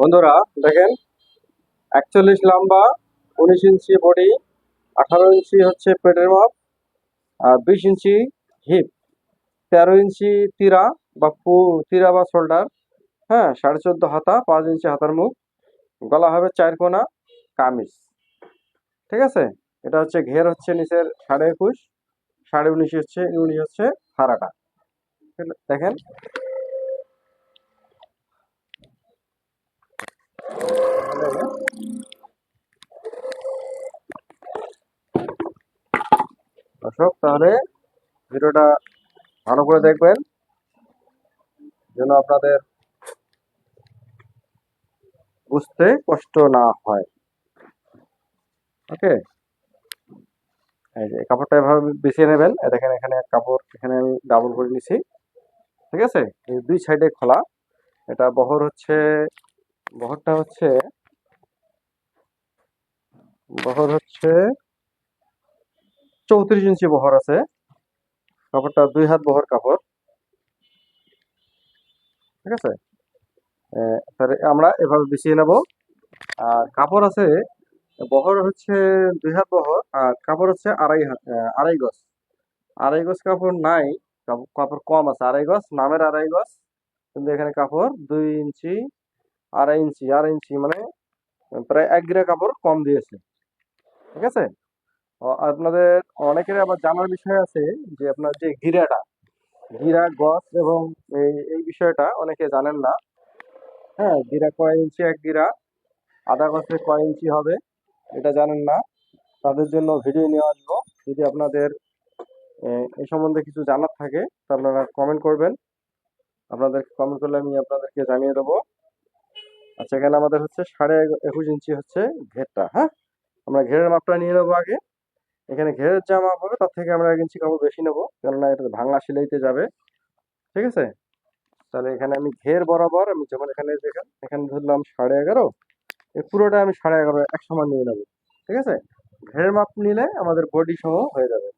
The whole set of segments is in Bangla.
বন্ধুরা, দেখেন, একচল্লিশ লম্বা, উনিশ ইঞ্চি বডি, আঠারো ইঞ্চি হচ্ছে পেটের মাপ, আর বিশ ইঞ্চি হিপ, তেরো ইঞ্চি তিরা বা পু, তিরা বা শোল্ডার হ্যাঁ সাড়ে চোদ্দ হাতা, পাঁচ ইঞ্চি হাতার মুখ, গলা হবে চার কোনা, কামিজ, ঠিক আছে? এটা হচ্ছে ঘের হচ্ছে নিচের সাড়ে একুশ, সাড়ে উনিশ হচ্ছে উনিশ হচ্ছে হারাটা দেখেন দর্শক, তাহলে ভিডিওটা ভালো করে দেখবেন। যেন আপনাদের বুঝতে কষ্ট না হয়। ওকে এই যে কাপড়টা এভাবে বিছিয়ে নেবেন। দেখেন, এখানে কাপড়, এখানে আমি ডাবল করে নিছি। ঠিক আছে? এই দুই সাইডে খোলা। এটা বহর হচ্ছে, বহরটা হচ্ছে, বহর হচ্ছে চৌত্রিশ ইঞ্চি বহর আছে। কাপড়টা দুই হাত বহর কাপড়। ঠিক আছে? তাহলে আমরা এভাবে বিছিয়ে নেব। আর কাপড় আছে, বহর হচ্ছে দুই হাত বহর, আর কাপড় হচ্ছে আড়াই আড়াই গজ। আড়াই গজ কাপড় নাই, কাপ- কাপড় কম আছে। আড়াই গজ, নামের আড়াই গজ। কিন্তু এখানে কাপড় দুই ইঞ্চি, আড়াই ইঞ্চি আড়াই ইঞ্চি মানে প্রায় এক গিরা কাপড় কম দিয়েছে। ঠিক আছে? আপনাদের অনেকের আবার জানার বিষয় আছে যে আপনার যে গিরাটা, গিরা গজ এবং এই বিষয়টা অনেকে জানেন না। হ্যাঁ গিরা কয় ইঞ্চি? এক গিরা। আধা গজে কয় ইঞ্চি হবে? এটা জানেন না। তাদের জন্য ভিডিও নিয়ে আসব। যদি আপনাদের এই সম্বন্ধে কিছু জানার থাকে, তা আপনারা কমেন্ট করবেন। আপনাদের কমেন্ট করলে আমি আপনাদেরকে জানিয়ে দেবো। আচ্ছা এখানে আমাদের হচ্ছে সাড়ে একুশ ইঞ্চি হচ্ছে ঘেরটা হ্যাঁ? আমরা ঘেরের মাপটা নিয়ে নেব আগে। এখানে ঘেরের যা মাপ হবে, তার থেকে আমরা এক ইঞ্চি কাপড় বেশি নেব। কেননা এটা ভাঙা সেলাইতে যাবে। ঠিক আছে? তাহলে এখানে আমি ঘের বরাবর, আমি যেমন এখানে দেখেন এখানে ধরলাম সাড়ে এগারো। এই পুরোটা আমি সাড়ে এগারো এক সমান নিয়ে নেব। ঠিক আছে? ঘেরের মাপ নিলে আমাদের বডি সহ হয়ে যাবে।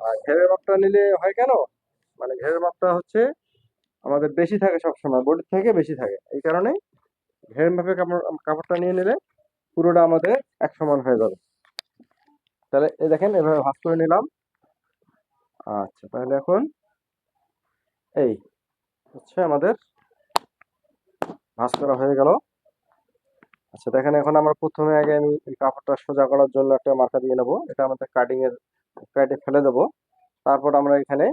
আর ঘেরের মাপটা নিলে হয় কেন? মানে ঘেরের মাপটা হচ্ছে আমাদের বেশি থাকে সবসময় বডির থেকে বেশি থাকে। এই কারণে ঘেরের মাপে কাপড়, কাপড়টা নিয়ে নিলে পুরোটা আমাদের এক সমান হয়ে যাবে। তাহলে এই দেখেন, এভাবে ভাঁজ করে নিলাম। আচ্ছা তাহলে এখন এই হচ্ছে আমাদের ভাঁজ করা হয়ে গেল। আচ্ছা দেখেন এখন আমরা প্রথমে আগে আমি এই কাপড়টা সোজা করার জন্য একটা মার্কা দিয়ে নেব। এটা আমাদের কাটিং এর কাটে ফেলে দেবো। তারপর আমরা এখানে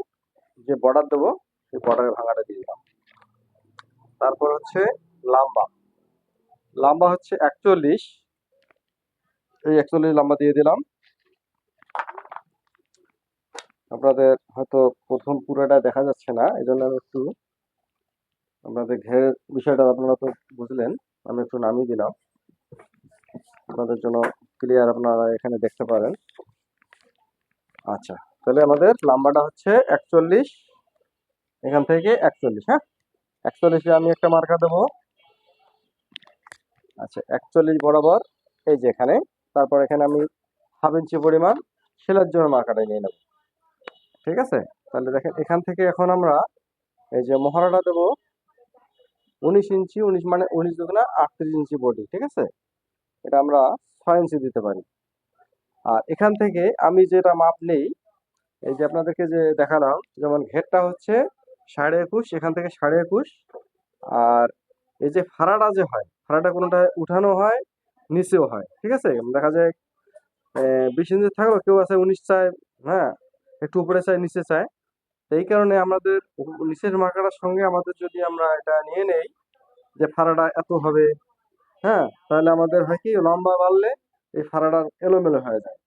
যে বর্ডার দেবো, সেই বর্ডারের ভাঙাটা দিয়ে দিলাম। তারপর হচ্ছে লাম্বা। লাম্বা হচ্ছে একচল্লিশ। এই একচল্লিশ লম্বা দিয়ে দিলাম। আপনাদের হয়তো প্রথম পুরোটা দেখা যাচ্ছে না এই জন্য আমি একটু আপনাদের ঘের বিষয়টা আপনারা তো বুঝলেন, আমি একটু নামিয়ে দিলাম। আপনাদের জন্য ক্লিয়ার আপনারা এখানে দেখতে পারেন। আচ্ছা তাহলে আমাদের লাম্বাটা হচ্ছে একচল্লিশ, এখান থেকে একচল্লিশ হ্যাঁ? একচল্লিশে আমি একটা মার্কা দেবো। আচ্ছা একচল্লিশ বরাবর, এই যে এখানে, তারপর এখানে আমি হাফ ইঞ্চি পরিমাণ সেলার জন্য মার্কাটা নিয়ে নেব। ঠিক আছে? তাহলে দেখেন, এখান থেকে এখন আমরা এই যে মহড়াটা দেবো উনিশ ইঞ্চি, উনিশ মানে উনিশ দুগুণা আটত্রিশ ইঞ্চি বডি ঠিক আছে? এটা আমরা ছয় ইঞ্চি দিতে পারি। আর এখান থেকে আমি যেটা মাপ নেই, এই যে আপনাদেরকে যে দেখালাম, যেমন ঘেরটা হচ্ছে সাড়ে একুশ, এখান থেকে সাড়ে একুশ, আর এই যে ফাড়াটা যে হয়, ফাড়াটা কোনোটা উঠানো হয়, নিচেও হয়, ঠিক আছে? দেখা যায় বিশ ইঞ্চি থাকলেও কেউ আছে উনিশ চায় হ্যাঁ? একটু উপরে চায়, নিচে তো এই কারণে আমাদের নিচের মার্কাটার সঙ্গে আমাদের যদি আমরা এটা নিয়ে নেই, যে ফাড়াটা এত হবে হ্যাঁ তাহলে আমাদের হয় কি, লম্বা বাড়লে এই ফাড়াটা এলোমেলো হয়ে যায়।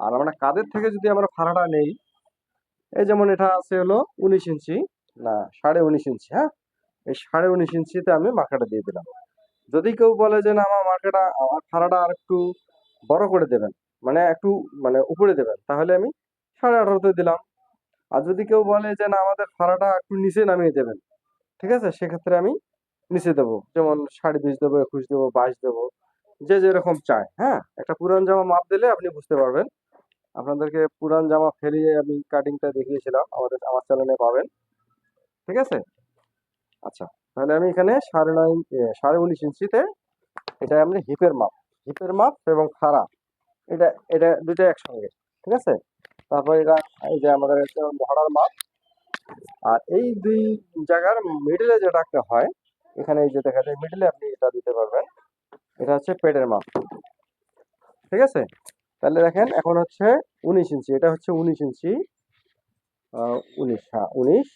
আর আমরা কাদের থেকে যদি আমরা ফাড়াটা নেই, এই যেমন এটা আছে হলো উনিশ ইঞ্চি, না, সাড়ে উনিশ ইঞ্চি হ্যাঁ? এই সাড়ে উনিশ ইঞ্চিতে আমি মার্কাটা দিয়ে দিলাম। যদি কেউ বলে যে না, আমার মার্কাটা আমার ফাড়াটা আর একটু বড় করে দেবেন মানে একটু মানে উপরে দেবেন, তাহলে আমি সাড়ে আঠারোতে দিলাম। আর যদি কেউ বলে যে, না, আমাদের ফাড়াটা একটু নিচে নামিয়ে দেবেন। ঠিক আছে? সেক্ষেত্রে আমি নিচে দেবো। যেমন সাড়ে বিশ দেবো, একুশ দেবো, বাইশ দেবো, যে যেরকম চায় হ্যাঁ? একটা পুরান জামা মাপ দিলে আপনি বুঝতে পারবেন। আপনাদেরকে পুরান জামা ফেলিয়ে আমি কাটিংটা দেখিয়েছিলাম। আমাদের, আমার চ্যানেলে পাবেন। ঠিক আছে? আচ্ছা তাহলে আমি এখানে সাড়ে নয় সাড়ে উনিশ ইঞ্চিতে এটা আমি হিপের মাপ হিপের মাপ এবং খাড়া এটা এটা দুইটা একসঙ্গে। ঠিক আছে? তারপর এটা এই যে আমাদের মহড়ার মাপ আর এই দুই জায়গার মিডিলে যেটা একটা হয়, এখানে এই যে দেখা যায় মিডিলে আপনি এটা দিতে পারবেন। এটা হচ্ছে পেটের মাপ। ঠিক আছে? তাহলে দেখেন, এখন হচ্ছে উনিশ ইঞ্চি, এটা হচ্ছে উনিশ ইঞ্চি উনিশ হ্যাঁ উনিশ।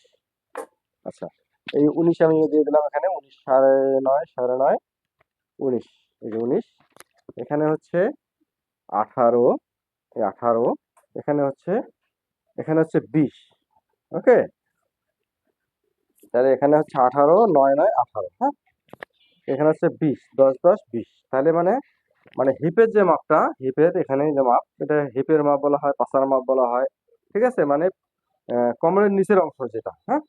আচ্ছা এই উনিশ আমি দিয়ে দিলাম এখানে, উনিশ সাড়ে নয় সাড়ে নয়, উনিশ, এই যে উনিশ। এখানে হচ্ছে আঠারো, এই আঠারো এখানে হচ্ছে এখানে হচ্ছে বিশ, ওকে? তাহলে এখানে হচ্ছে আঠারো, নয় নয়, আঠারো হ্যাঁ? এখানে হচ্ছে বিশ, দশ দশ, বিশ। তাহলে মানে মানে হিপের যে মাপটা, হিপের এখানে যে মাপ, এটা হিপের মাপ বলা হয় পাশার মাপ বলা হয়, ঠিক আছে? মানে কোমরের নিচের অংশ যেটা হ্যাঁ?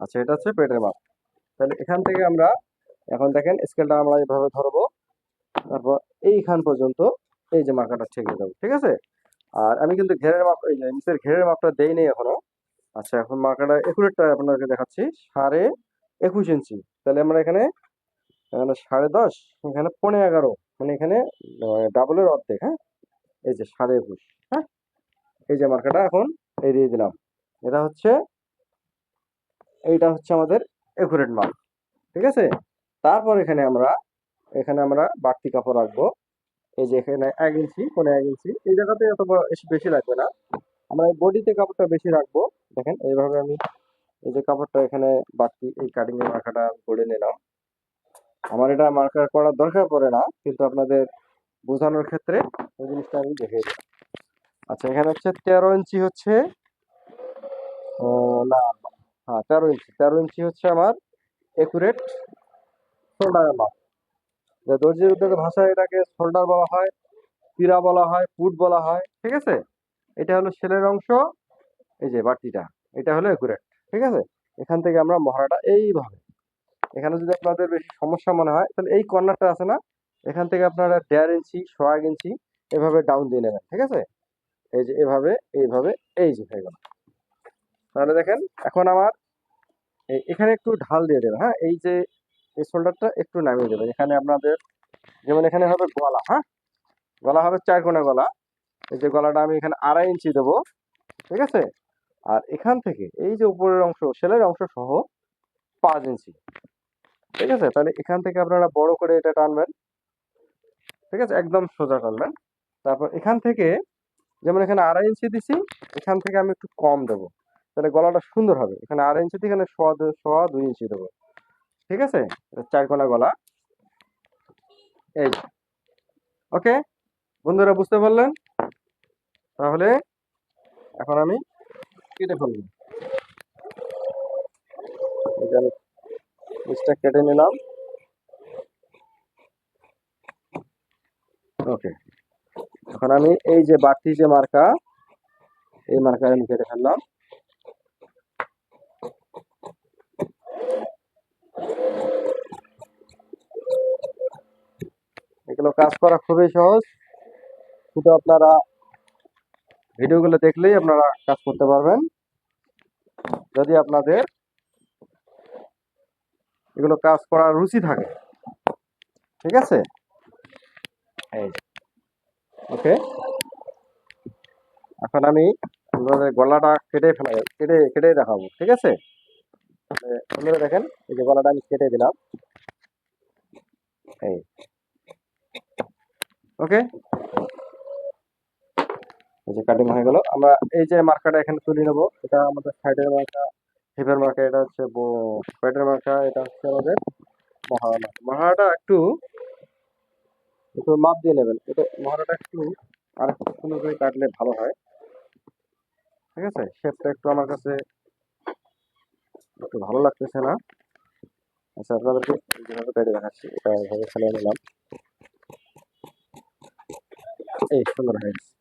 আচ্ছা এটা হচ্ছে পেটের মাপ। তাহলে এখান থেকে আমরা, এখন দেখেন স্কেলটা আমরা এইভাবে ধরবো, তারপর এইখান পর্যন্ত এই যে মার্কাটা ঠেকে দেবো, ঠিক আছে? আর আমি কিন্তু ঘেরের মাপ, এই যে নিচের ঘেরের মাপটা দেই নেই এখনও। আচ্ছা এখন মার্কাটা একুরেটটা আপনাদেরকে দেখাচ্ছি। সাড়ে একুশ ইঞ্চি। তাহলে আমরা এখানে এখানে সাড়ে দশ, এখানে পনেরো এগারো মানে এখানে ডাবলের অর্ধেক হ্যাঁ? এই যে সাড়ে একুশ হ্যাঁ? এই যে মার্কাটা এখন এই দিয়ে দিলাম। এটা হচ্ছে, এইটা হচ্ছে আমাদের একুরেট মাপ, ঠিক আছে? তারপর এখানে আমরা এখানে আমরা বাড়তি কাপড় রাখব। এই যে এখানে এক ইঞ্চি পনেরো এক ইঞ্চি, এই জায়গাতে অত বেশি লাগবে না। আমরা এই বডিতে কাপড়টা বেশি রাখব। দেখেন, এইভাবে আমি এই যে কাপড়টা এখানে বাড়তি এই কাটিং এর মার্কাটা করে নিলাম। আমার এটা মার্কার করার দরকার পড়ে না, কিন্তু আপনাদের বোঝানোর ক্ষেত্রে এই জিনিসটা আমি দেখে আচ্ছা এখানে হচ্ছে তেরো ইঞ্চি হচ্ছে না হ্যাঁ তেরো ইঞ্চি। তেরো ইঞ্চি হচ্ছে আমার একুরেট শোল্ডারের মাপ দর্জির উদ্যোগের ভাষায় এটাকে শোল্ডার বলা হয় পিরা বলা হয়, পুট বলা হয়, ঠিক আছে? এটা হলো সেলের অংশ, এই যে বাড়তিটা, এটা হলো একুরেট ঠিক আছে? এখান থেকে আমরা মহড়াটা এইভাবে। এখানে যদি আপনাদের বেশি সমস্যা মনে হয়, তাহলে এই কর্নারটা আছে না? এখান থেকে আপনারা দেড় ইঞ্চি, সোয়া ইঞ্চি এভাবে ডাউন দিয়ে নেবেন, ঠিক আছে? এই যে এভাবে, এইভাবে, এই যে হয়ে গেল। তাহলে দেখেন, এখন আমার এখানে একটু ঢাল দিয়ে দেবেন হ্যাঁ? এই যে এই শোল্ডারটা একটু নামিয়ে দেবেন। এখানে আপনাদের, যেমন এখানে হবে গলা হ্যাঁ? গলা হবে চার কোণা গলা। এই যে গলাটা আমি এখানে আড়াই ইঞ্চি দেবো, ঠিক আছে? আর এখান থেকে এই যে উপরের অংশ, সেলের অংশ সহ পাঁচ ইঞ্চি, ঠিক আছে? তাহলে এখান থেকে আপনারা বড় করে এটা টানবেন, ঠিক আছে? একদম সোজা টানবেন। তারপর এখান থেকে, যেমন এখানে আড়াই ইঞ্চি দিছি, এখান থেকে আমি একটু কম দেবো। তাহলে গলাটা সুন্দর হবে। এখানে আড়াই ইঞ্চি এখানে সোয়া সোয়া দুই ইঞ্চি দেবো। ঠিক আছে? চার কোণা গলা। এই ওকে? বন্ধুরা, বুঝতে পারলেন? তাহলে এখন আমি কেটে ফেলব। যে কেটে নিলাম। ওকে। এখন আমি এই যে বাড়তি যে মার্কা, এই মার্কা আমি কেটে ফেললাম। এগুলো কাজ করা খুবই সহজ। শুধু আপনারা ভিডিওগুলো দেখলেই আপনারা কাজ করতে পারবেন। যদি আপনাদের এগুলো কাজ করার রুচি থাকে। ঠিক আছে? ওকে। এখন আমি আপনাদের গলাটা কেটে ফেলা কেটে কেটে দেখাবো। ঠিক আছে? দেখেন, এই যে গলাটা আমি কেটে দিলাম। এই। ওকে? এই যে কাটিং হয়ে গেল। আমরা এই যে মার্কাটা এখানে তুলে নেব। এটা আমাদের সাইডের মার্কা হিপের মার্কা এটা হচ্ছে পেটের মার্কা এটা হচ্ছে আমাদের মহারণা মহারাটা একটু একটু মাপ দিয়ে নেবেন। এটা মহারাটা একটু আর একটু সুন্দর করে কাটলে ভালো হয়। ঠিক আছে? শেপটা একটু আমার কাছে একটু ভালো লাগতেছে না। আচ্ছা আপনাদেরকে যেভাবে কেটে দেখাচ্ছি, এটা এভাবে ফেলে নিলাম। এই সুন্দর হয়ে গেছে